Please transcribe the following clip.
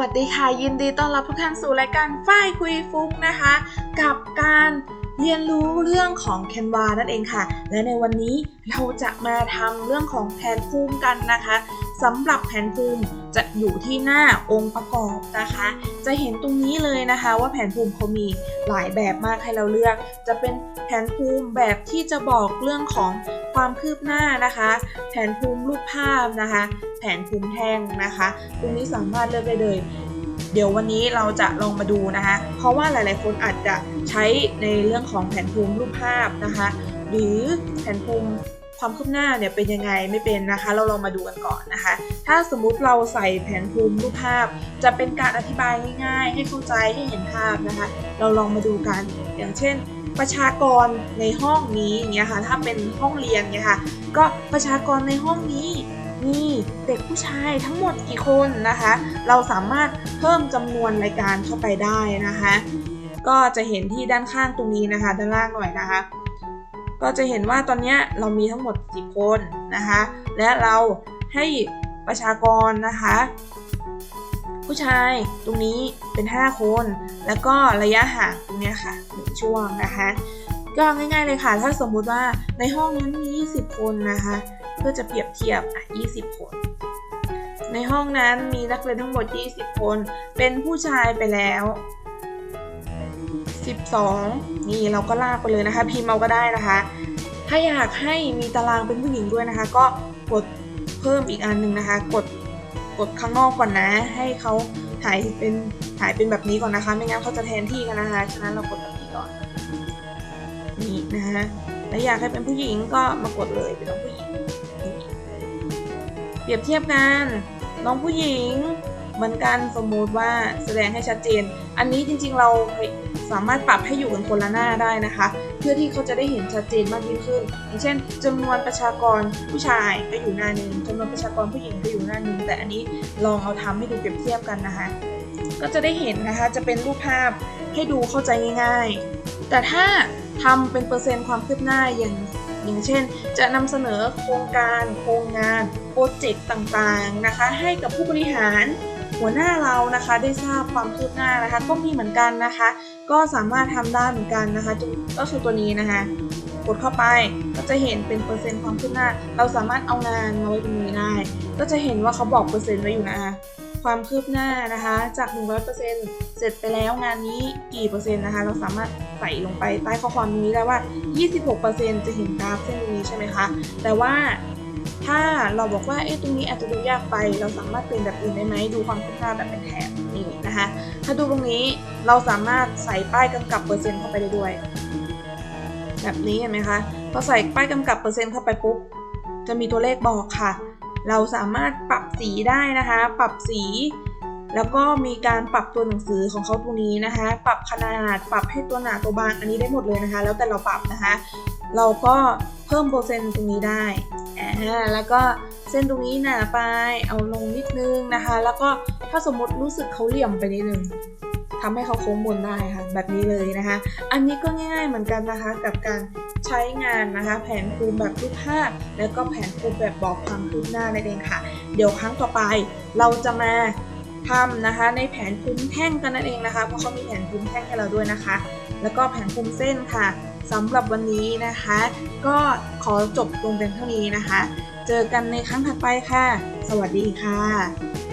วัสดีค่ะ ยินดีต้อนรับทุกท่านสู่รายการฝ้ายคุยฟุ้งนะคะ กับการเรียนรู้เรื่องของ Canva นั่นเองค่ะ และในวันนี้เราจะมาทำเรื่องของแผนภูมิกันนะคะ สำหรับแผนภูมิจะอยู่ที่หน้าองค์ประกอบนะคะ จะเห็นตรงนี้เลยนะคะว่าแผนภูมิเขามีหลายแบบมากให้เราเลือก จะเป็นแผนภูมิแบบที่จะบอกเรื่องของความคืบหน้านะคะ แผนภูมิรูปภาพนะคะ แผนภูมิแท่งนะคะ ตรงนี้สามารถเลือกได้เลยเดี๋ยววันนี้เราจะลองมาดูนะคะ เพราะว่าหลายๆ คนอาจจะใช้ในเรื่องของแผนภูมิรูปภาพนะคะ หรือแผนภูมิ ความคืบหน้าเนี่ยเป็นยังไงไม่เป็นนะคะ เราลองมาดูกันก่อนนะคะ ถ้าสมมุติเราใส่แผนภูมิรูปภาพ จะเป็นการอธิบายง่ายๆ ให้เข้าใจให้เห็นภาพนะคะ เราลองมาดูกันอย่างเช่น ประชากรในห้องนี้อย่างเงี้ยค่ะถ้าเป็นห้องเรียนเนี่ยค่ะก็ประชากรในห้องนี้มีเด็กผู้ชายทั้งหมดกี่คนนะคะ เราสามารถเพิ่มจำนวนรายการเข้าไปได้นะคะ ก็จะเห็นที่ด้านข้างตรงนี้นะคะ ด้านล่างหน่อยนะคะ ก็จะเห็นว่าตอนนี้เรามีทั้งหมด 10 คนนะคะ และเราให้ประชากรนะคะ ผู้ชายตรงนี้เป็น 5 คน แล้วก็ระยะห่างตรงนี้ค่ะหนึ่งช่วงนะคะ ก็ง่ายๆเลยค่ะ ถ้าสมมุติว่าในห้องนั้นมี 20 คนนะคะเพื่อจะเปรียบเทียบอะ20 คน ในห้องนั้นมีนักเรียนทั้งหมด 20 คน เป็นผู้ชายไปแล้ว 12 นี่เราก็ลากไปเลยนะคะ พิมพ์เอาก็ได้นะคะ ถ้าอยากให้มีตารางเป็นผู้หญิงด้วยนะคะ ก็กดเพิ่มอีกอันหนึ่งนะคะ กดกดข้างนอกก่อนนะ ให้เขาถ่ายเป็นถ่ายเป็นแบบนี้ก่อนนะคะ ไม่งั้นเขาจะแทนที่กันนะคะฉะนั้นเรากดแบบนี้ก่อนนี่นะคะแล้วอยากให้เป็นผู้หญิงก็มากดเลยเป็นน้องผู้หญิงเปรียบเทียบกันน้องผู้หญิง เหมือนกันสมมุติว่าแสดงให้ชัดเจน อันนี้จริงๆเราสามารถปรับให้อยู่กันคนละหน้าได้นะคะ เพื่อที่เขาจะได้เห็นชัดเจนมากยิ่งขึ้น อย่างเช่นจำนวนประชากรผู้ชายก็อยู่หน้าหนึ่งจำนวนประชากรผู้หญิงก็อยู่หน้าหนึ่งแต่อันนี้ลองเอาทำให้ดูเปรียบเทียบกันนะคะ ก็จะได้เห็นนะคะจะเป็นรูปภาพให้ดูเข้าใจง่าย ๆ แต่ถ้าทำเป็นเปอร์เซ็นต์ความคืบหน้าอย่างอย่างเช่น จะนำเสนอโครงการ โครงงาน โปรเจกต์ต่างๆนะคะ ให้กับผู้บริหาร หัวหน้าเรานะคะได้ทราบความคืบหน้านะคะ ก็มีเหมือนกันนะคะ ก็สามารถทำได้เหมือนกันนะคะจุก็คือตัวนี้นะคะ กดเข้าไปก็จะเห็นเป็นเปอร์เซ็นต์ความคืบหน้า เราสามารถเอางานมาไว้ตรงนี้ได้ ก็จะเห็นว่าเขาบอกเปอร์เซ็นต์ไว้อยู่นะคะความคืบหน้านะคะ จาก 100%เสร็จไปแล้วงานนี้กี่เปอร์เซ็นต์นะคะ เราสามารถใส่ลงไปใต้ข้อความนี้ได้ว่า 26%จะเห็นกราฟเส้นตรงนี้ใช่ไหมคะ แต่ว่า ถ้าเราบอกว่าเอ๊ะตรงนี้อาจจะดูยากไป เราสามารถเป็นแบบอื่นได้ไหมดูความคืบหน้าแบบเป็นแถบนี่นะคะ ถ้าดูตรงนี้เราสามารถใส่ป้ายกำกับเปอร์เซ็นต์เข้าไปได้ด้วย แบบนี้เห็นไหมคะพอใส่ป้ายกำกับเปอร์เซ็นต์เข้าไปปุ๊บจะมีตัวเลขบอกค่ะ เราสามารถปรับสีได้นะคะ ปรับสีแล้วก็มีการปรับตัวหนังสือของเขาตรงนี้นะคะ ปรับขนาด ปรับให้ตัวหนาตัวบาง อันนี้ได้หมดเลยนะคะ แล้วแต่เราปรับนะคะ เราก็เพิ่มเปอร์เซ็นต์ตรงนี้ได้ แล้วก็เส้นตรงนี้หนาไปเอาลงนิดนึงนะคะ แล้วก็ถ้าสมมติรู้สึกเขาเหลี่ยมไปนิดนึงทำให้เขาโค้งบนได้ค่ะ แบบนี้เลยนะคะ อันนี้ก็ง่ายๆเหมือนกันนะคะ กับการใช้งานนะคะ แผนภูมิแบบรูปภาพ แล้วก็แผนภูมิแบบบอกความคืบหน้านั่นเองค่ะ เดี๋ยวครั้งต่อไปเราจะมา ทำนะคะ ในแผนภูมิแท่งกันนั่นเองนะคะ เพราะเขามีแผนภูมิแท่งให้เราด้วยนะคะ แล้วก็แผนภูมิเส้นค่ะสำหรับวันนี้นะคะ ก็ขอจบลงเป็นเท่านี้นะคะ เจอกันในครั้งถัดไปค่ะ สวัสดีค่ะ